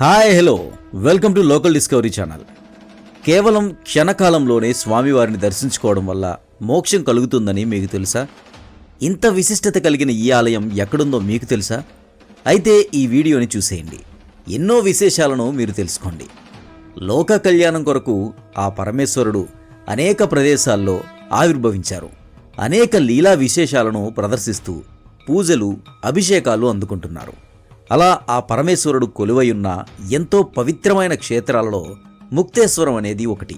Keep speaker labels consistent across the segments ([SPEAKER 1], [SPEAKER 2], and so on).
[SPEAKER 1] Hi hello. Welcome to local discovery channel. కేవలం క్షణకాలంలోనే స్వామివారిని దర్శించుకోవడం వల్ల మోక్షం కలుగుతుందని మీకు తెలుసా? ఇంత విశిష్టత కలిగిన ఈ ఆలయం ఎక్కడుందో మీకు తెలుసా? అయితే ఈ వీడియోని చూసేయండి. ఎన్నో విశేషాలను మీరు తెలుసుకోండి. లోక కళ్యాణం కొరకు ఆ పరమేశ్వరుడు అనేక ప్రదేశాల్లో ఆవిర్భవించారు. అనేక లీలా విశేషాలను ప్రదర్శిస్తూ పూజలు అభిషేకాలు అందుకుంటున్నారు. అలా ఆ పరమేశ్వరుడు కొలువయున్న ఎంతో పవిత్రమైన క్షేత్రాలలో ముక్తేశ్వరం అనేది ఒకటి.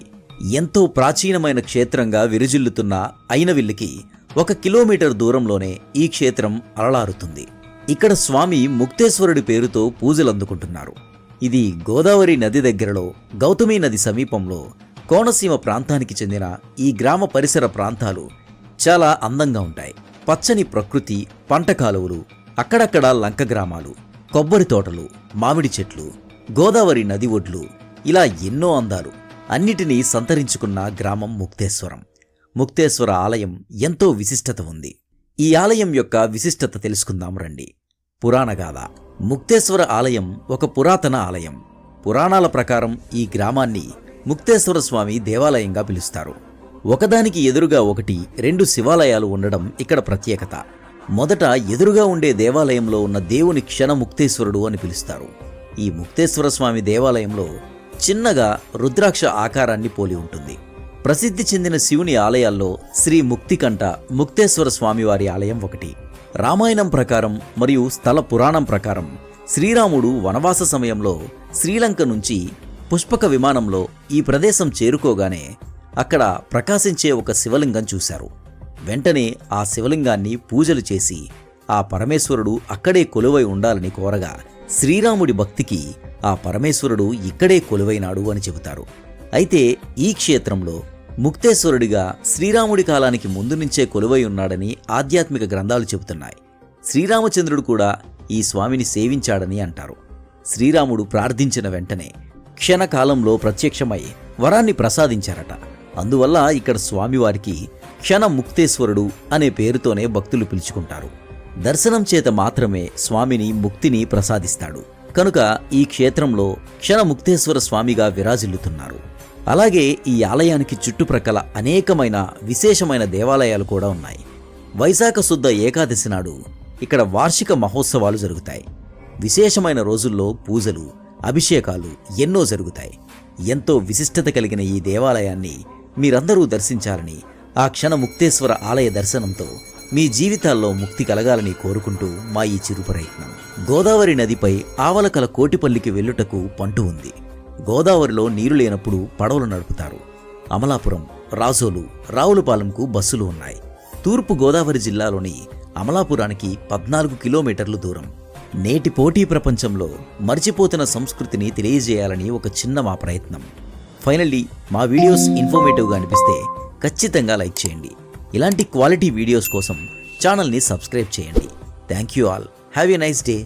[SPEAKER 1] ఎంతో ప్రాచీనమైన క్షేత్రంగా విరుజిల్లుతున్న అయినవిల్లికి ఒక కిలోమీటర్ దూరంలోనే ఈ క్షేత్రం అలలారుతుంది. ఇక్కడ స్వామి ముక్తేశ్వరుడి పేరుతో పూజలు అందుకుంటున్నారు. ఇది గోదావరి నది దగ్గరలో గౌతమి నది సమీపంలో కోనసీమ ప్రాంతానికి చెందిన ఈ గ్రామ పరిసర ప్రాంతాలు చాలా అందంగా ఉంటాయి. పచ్చని ప్రకృతి పంట కాలువలు అక్కడక్కడ లంక గ్రామాలు కొబ్బరి తోటలు మామిడి చెట్లు గోదావరి నది ఒడ్లు ఇలా ఎన్నో అందాలు. అన్నిటినీ సంతరించుకున్న గ్రామం ముక్తేశ్వరం. ముక్తేశ్వర ఆలయం ఎంతో విశిష్టత ఉంది. ఈ ఆలయం యొక్క విశిష్టత తెలుసుకుందాం రండి. పురాణగాథ ముక్తేశ్వర ఆలయం ఒక పురాతన ఆలయం. పురాణాల ప్రకారం ఈ గ్రామాన్ని ముక్తేశ్వర స్వామి దేవాలయంగా పిలుస్తారు. ఒకదానికి ఎదురుగా ఒకటి రెండు శివాలయాలు ఉండడం ఇక్కడ ప్రత్యేకత. మొదట ఎదురుగా ఉండే దేవాలయంలో ఉన్న దేవుని క్షణ ముక్తేశ్వరుడు అని పిలుస్తారు. ఈ ముక్తేశ్వర స్వామి దేవాలయంలో చిన్నగా రుద్రాక్ష ఆకారాన్ని పోలి ఉంటుంది. ప్రసిద్ధి చెందిన శివుని ఆలయాల్లో శ్రీ ముక్తికంఠ ముక్తేశ్వర స్వామివారి ఆలయం ఒకటి. రామాయణం ప్రకారం మరియు స్థల పురాణం ప్రకారం శ్రీరాముడు వనవాస సమయంలో శ్రీలంక నుంచి పుష్పక విమానంలో ఈ ప్రదేశం చేరుకోగానే అక్కడ ప్రకాశించే ఒక శివలింగం చూశారు. వెంటనే ఆ శివలింగాన్ని పూజలు చేసి ఆ పరమేశ్వరుడు అక్కడే కొలువై ఉండాలని కోరగా శ్రీరాముడి భక్తికి ఆ పరమేశ్వరుడు ఇక్కడే కొలువైనాడు అని చెబుతారు. అయితే ఈ క్షేత్రంలో ముక్తేశ్వరుడిగా శ్రీరాముడి కాలానికి ముందు నుంచే కొలువై ఉన్నాడని ఆధ్యాత్మిక గ్రంథాలు చెబుతున్నాయి. శ్రీరామచంద్రుడు కూడా ఈ స్వామిని సేవించాడని అంటారు. శ్రీరాముడు ప్రార్థించిన వెంటనే క్షణకాలంలో ప్రత్యక్షమై వరాన్ని ప్రసాదించారట. అందువల్ల ఇక్కడ స్వామివారికి క్షణ ముక్తేశ్వరుడు అనే పేరుతోనే భక్తులు పిలుచుకుంటారు. దర్శనం చేత మాత్రమే స్వామిని ముక్తిని ప్రసాదిస్తాడు. కనుక ఈ క్షేత్రంలో క్షణముక్తేశ్వర స్వామిగా విరాజిల్లుతున్నారు. అలాగే ఈ ఆలయానికి చుట్టుప్రక్కల అనేకమైన విశేషమైన దేవాలయాలు కూడా ఉన్నాయి. వైశాఖ శుద్ధ ఏకాదశి నాడు ఇక్కడ వార్షిక మహోత్సవాలు జరుగుతాయి. విశేషమైన రోజుల్లో పూజలు అభిషేకాలు ఎన్నో జరుగుతాయి. ఎంతో విశిష్టత కలిగిన ఈ దేవాలయాన్ని మీరందరూ దర్శించాలని ఆ క్షణ ముక్తేశ్వర ఆలయ దర్శనంతో మీ జీవితాల్లో ముక్తి కలగాలని కోరుకుంటూ మా ఈ చిరు ప్రయత్నం గోదావరి నదిపై ఆవలకల కోటిపల్లికి వెళ్ళుటకు పంటు ఉంది. గోదావరిలో నీరు లేనప్పుడు పడవలు నడుపుతారు. అమలాపురం రాజోలు రావులపాలెంకు బస్సులు ఉన్నాయి. తూర్పు గోదావరి జిల్లాలోని అమలాపురానికి పద్నాలుగు కిలోమీటర్లు దూరం. నేటి పోటీ ప్రపంచంలో మర్చిపోతున్న సంస్కృతిని తెలియజేయాలని ఒక చిన్న మా ప్రయత్నం. ఫైనల్లీ మా వీడియోస్ ఇన్ఫర్మేటివ్గా అనిపిస్తే ఖచ్చితంగా లైక్ చేయండి. ఇలాంటి క్వాలిటీ వీడియోస్ కోసం ఛానల్ని సబ్స్క్రైబ్ చేయండి. Thank you all. Have a nice day.